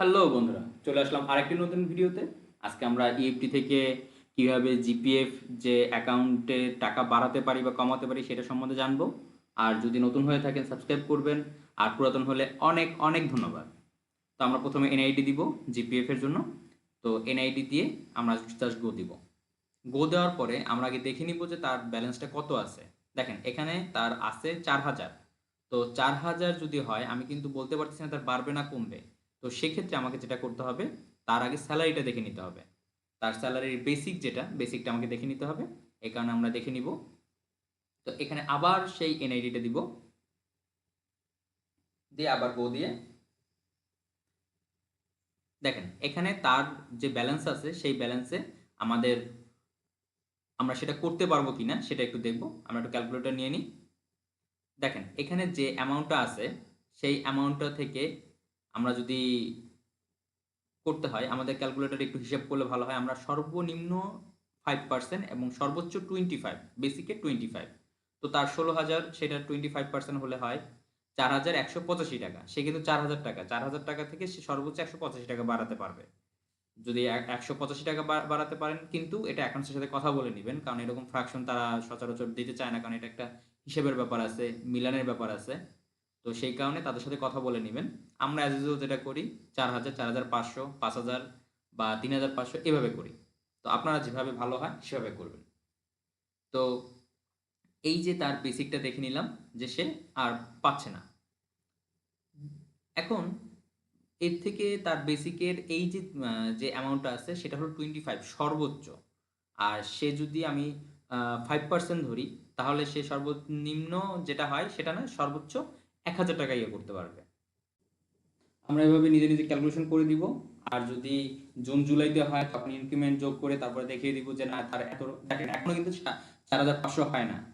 Hello বন্ধুরা, চলে আসলাম আরেকটি নতুন ভিডিওতে। আজকে আমরা ইএফটি থেকে কীভাবে জিপিএফ যে অ্যাকাউন্টে টাকা বাড়াতে পারি বা কমাতে পারি সেটা সম্বন্ধে জানব। আর যদি নতুন হয়ে থাকেন, সাবস্ক্রাইব করবেন। আর পুরাতন হলে অনেক অনেক ধন্যবাদ। তো আমরা প্রথমে এনআইডি দিব জিপিএফ এর জন্য। তো এনআইডি দিয়ে আমরা জাস্ট গো দিব। গো দেওয়ার পরে আমরা আগে দেখে নিব যে তার ব্যালেন্সটা কত আছে। দেখেন, এখানে তার আছে চার হাজার। তো চার হাজার যদি হয়, আমি কিন্তু বলতে পারতেছি না তার বাড়বে না, কমবে। তো সেক্ষেত্রে আমাকে যেটা করতে হবে, তার আগে স্যালারিটা দেখে নিতে হবে। তার স্যালারির বেসিক যেটা বেসিকটা আমাকে দেখে নিতে হবে। এই কারণে আমরা দেখে নিব। তো এখানে আবার সেই এনআইডিটা দিব। দিয়ে আবার গো দিয়ে। দেখেন, এখানে তার যে ব্যালেন্স আছে, সেই ব্যালেন্সে আমাদের আমরা সেটা করতে পারব কিনা, সেটা একটু দেখব। আমরা একটু ক্যালকুলেটর নিয়ে নিই। দেখেন, এখানে যে অ্যামাউন্টটা আছে, সেই অ্যামাউন্টটা থেকে আমরা যদি করতে হয়, আমাদের ক্যালকুলেটর একটু হিসাব করলে ভালো হয়, আমরা সর্বনিম্ন ফাইভ পার্সেন্ট এবং সর্বোচ্চ টোয়েন্টি ফাইভ বেসিকে টোয়েন্টি ফাইভ তো তার ষোলো হাজার, সেটা টোয়েন্টি ফাইভ পার্সেন্ট হলে হয় চার হাজার একশো পঁচাশি টাকা। সে কিন্তু চার হাজার টাকা। চার হাজার টাকা থেকে সে সর্বোচ্চ একশো পঁচাশি টাকা বাড়াতে পারবে। যদি এক- একশো পঁচাশি টাকা বাড়াতে পারেন, কিন্তু এটা অ্যাকাউন্টসের সাথে কথা বলে নেবেন, কারণ এরকম ফ্রাকশন তারা সচরাচর দিতে চায় না, কারণ এটা একটা হিসেবের ব্যাপার আছে, মিলানের ব্যাপার আছে। তো সেই কারণে তাদের সাথে কথা বলে নেবেন। আমরা অ্যাজ ইউজুয়াল যেটা করি চার হাজার চার হাজার পাঁচশো, পাঁচ হাজার বা তিন হাজার পাঁচশো এভাবে করি। তো আপনারা যেভাবে ভালো হয় সেভাবে করবেন। তো এই যে তার বেসিকটা দেখে নিলাম যে সে আর পাচ্ছে না। এখন এর থেকে তার বেসিকের এই যে যে অ্যামাউন্টটা আছে সেটা হলো টোয়েন্টি ফাইভ সর্বোচ্চ। আর সে যদি আমি ফাইভ পার্সেন্ট ধরি, তাহলে সে সর্বনিম্ন যেটা হয় সেটা না সর্বোচ্চ এক হাজার টাকা ইয়ে করতে পারবে। আমরা এভাবে নিজে নিজে ক্যালকুলেশন করে দিব। আর যদি জুন, জুলাইতে হয় তখন ইনক্রিমেন্ট যোগ করে তারপরে দেখিয়ে দিব যে না, তার এত, দেখেন, এখনও কিন্তু চার হাজার পাঁচশো হয় না।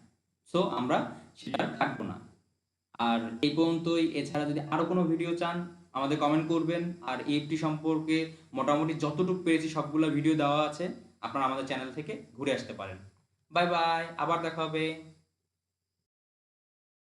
সো আমরা সেটা থাকব না। আর এই পর্যন্তই। এছাড়া যদি আরও কোনো ভিডিও চান, আমাদের কমেন্ট করবেন। আর ইএফটি সম্পর্কে মোটামুটি যতটুকু পেরেছি, সবগুলো ভিডিও দেওয়া আছে। আপনারা আমাদের চ্যানেল থেকে ঘুরে আসতে পারেন। বাই বাই আবার দেখা হবে।